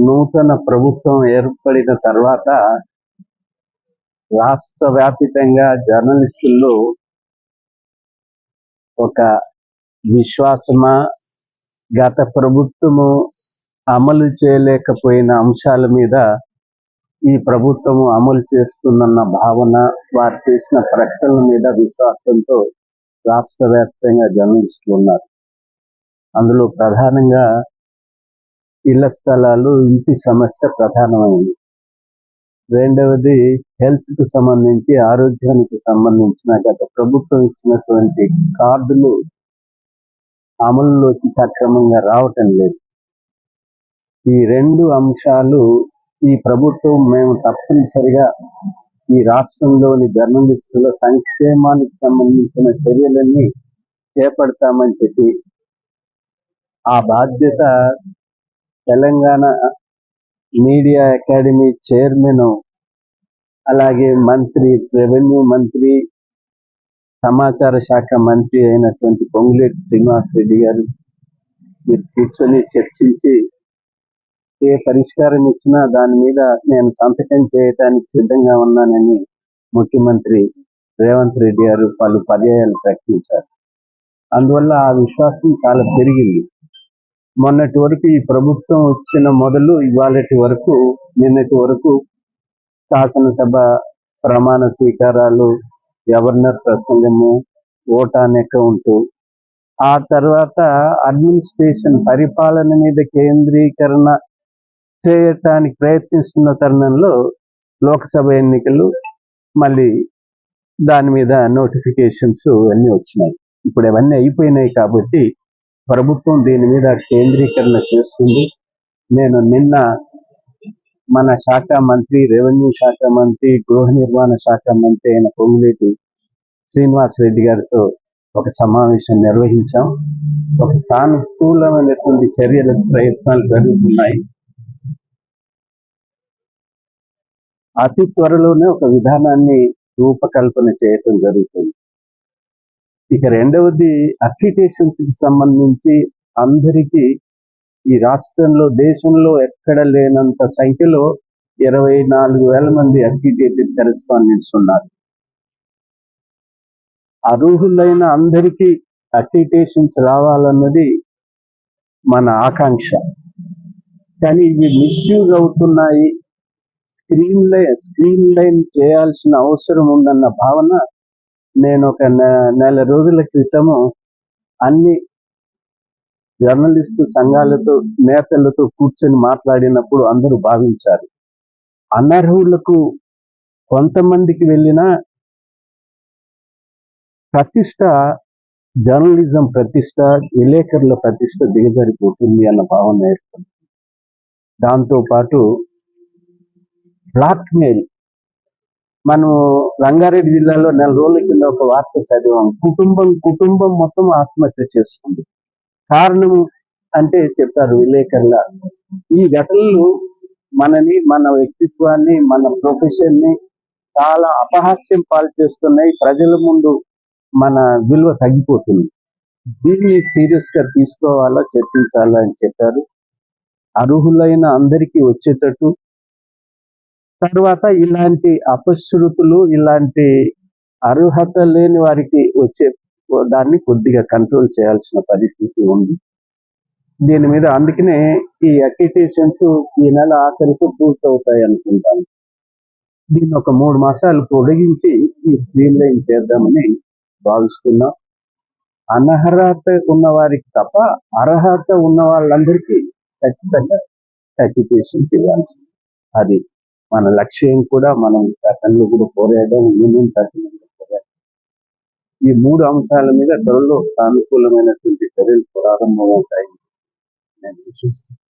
నూతన ప్రభుత్వం ఏర్పడిన తర్వాత రాష్ట్ర వ్యాపితంగా జర్నలిస్టుల్లో ఒక విశ్వాసమా గత ప్రభుత్వము అమలు చేయలేకపోయిన అంశాల మీద ఈ ప్రభుత్వము అమలు చేస్తుందన్న భావన వారు చేసిన ప్రకటనల మీద విశ్వాసంతో రాష్ట్ర వ్యాప్తంగా జర్నలిస్టులు ఉన్నారు. అందులో ప్రధానంగా ఇళ్ళ స్థలాలు ఇంటి సమస్య ప్రధానమైంది రెండవది హెల్త్కు సంబంధించి ఆరోగ్యానికి సంబంధించిన గత ప్రభుత్వం ఇచ్చినటువంటి కార్డులు అమలులోకి సక్రమంగా రావటం లేదు. ఈ రెండు అంశాలు ఈ ప్రభుత్వం మేము తప్పనిసరిగా ఈ రాష్ట్రంలోని జర్నలిస్టుల సంక్షేమానికి సంబంధించిన చర్యలన్నీ చేపడతామని చెప్పి ఆ బాధ్యత తెలంగాణ మీడియా అకాడమీ చైర్మన్ అలాగే మంత్రి రెవెన్యూ మంత్రి సమాచార శాఖ మంత్రి అయినటువంటి పొంగులేటి శ్రీనివాస్ రెడ్డి గారు మీరు కూర్చొని చర్చించి ఏ పరిష్కారం ఇచ్చినా దాని మీద నేను సంతకం చేయటానికి సిద్ధంగా ఉన్నానని ముఖ్యమంత్రి రేవంత్ రెడ్డి గారు పలు పర్యాయాలు ప్రకటించారు. అందువల్ల ఆ విశ్వాసం చాలా పెరిగింది. మొన్నటి వరకు ఈ ప్రభుత్వం వచ్చిన మొదలు ఇవాళటి వరకు నిన్నటి వరకు శాసనసభ ప్రమాణ స్వీకారాలు గవర్నర్ ప్రసంగము ఓటాన్ అకౌంట్ ఆ తర్వాత అడ్మినిస్ట్రేషన్ పరిపాలన మీద కేంద్రీకరణ చేయటానికి ప్రయత్నిస్తున్న తరుణంలో లోక్సభ ఎన్నికలు మళ్ళీ దాని మీద నోటిఫికేషన్స్ అన్నీ వచ్చినాయి. ఇప్పుడు అవన్నీ అయిపోయినాయి కాబట్టి ప్రభుత్వం దీని మీద కేంద్రీకరణ చేస్తుంది. నేను నిన్న మన శాఖ మంత్రి రెవెన్యూ శాఖ మంత్రి గృహ నిర్మాణ శాఖ మంత్రి అయిన పొంగులేటి శ్రీనివాస్ రెడ్డి గారితో ఒక సమావేశం నిర్వహించాం. ఒక సానుకూలమైనటువంటి చర్యల ప్రయత్నాలు జరుగుతున్నాయి. అతి త్వరలోనే ఒక విధానాన్ని రూపకల్పన చేయటం జరుగుతుంది. ఇక రెండవది అక్రిటేషన్స్కి సంబంధించి అందరికీ ఈ రాష్ట్రంలో దేశంలో ఎక్కడ లేనంత సంఖ్యలో ఇరవై నాలుగు వేల మంది అక్రిటేటెడ్ కరెస్పాండెంట్స్ ఉన్నారు. అర్హులైన అందరికీ అక్రిటేషన్స్ రావాలన్నది మన ఆకాంక్ష. కానీ ఇవి మిస్యూజ్ అవుతున్నాయి. స్క్రీన్ లైన్ స్క్రీన్ లైన్ చేయాల్సిన అవసరం ఉందన్న భావన నేను ఒక నెల రోజుల క్రితము అన్ని జర్నలిస్టు సంఘాలతో నేతలతో కూర్చొని మాట్లాడినప్పుడు అందరూ భావించారు. అనర్హులకు కొంతమందికి వెళ్ళిన ప్రతిష్ట జర్నలిజం ప్రతిష్ట విలేకరుల ప్రతిష్ట దిగజారిపోతుంది అన్న భావన ఏర్పడుతుంది. దాంతో పాటు బ్లాక్మెయిల్ మనం రంగారెడ్డి జిల్లాలో నెల రోజుల కింద ఒక వార్త చదివాం. కుటుంబం కుటుంబం మొత్తం ఆత్మహత్య చేసుకుంది. కారణం అంటే చెప్పారు విలేకరుల. ఈ ఘటనలు మనని మన వ్యక్తిత్వాన్ని మన ప్రొఫెషన్ని చాలా అపహాస్యం పాలు చేస్తున్నాయి. ప్రజల ముందు మన విలువ తగ్గిపోతుంది. దీన్ని సీరియస్గా తీసుకోవాలా చర్చించాలా అని చెప్పారు. అర్హులైన అందరికీ వచ్చేటట్టు తర్వాత ఇలాంటి అపశృతులు ఇలాంటి అర్హత లేని వారికి వచ్చే దాన్ని కొద్దిగా కంట్రోల్ చేయాల్సిన పరిస్థితి ఉంది. దీని మీద అందుకనే ఈ అక్యుటేషన్స్ ఈ నెల ఆఖరికి పూర్తవుతాయి అనుకుంటాను. దీన్ని ఒక మూడు మాసాలు పొడిగించి ఈ స్క్రీన్ లైన్ చేద్దామని భావిస్తున్నాం. అనర్హత ఉన్న వారికి తప్ప అర్హత ఉన్న వాళ్ళందరికీ ఖచ్చితంగా అక్యుటేషన్స్ ఇవ్వాల్సింది. అది మన లక్ష్యం కూడా మనం గతంలో కూడా పోరాడడం యూనియన్ తరఫున పోరాడడం ఈ మూడు అంశాల మీద త్వరలో సానుకూలమైనటువంటి చర్యలు ప్రారంభమవుతాయి నేను విశ్వసిస్తున్నాను.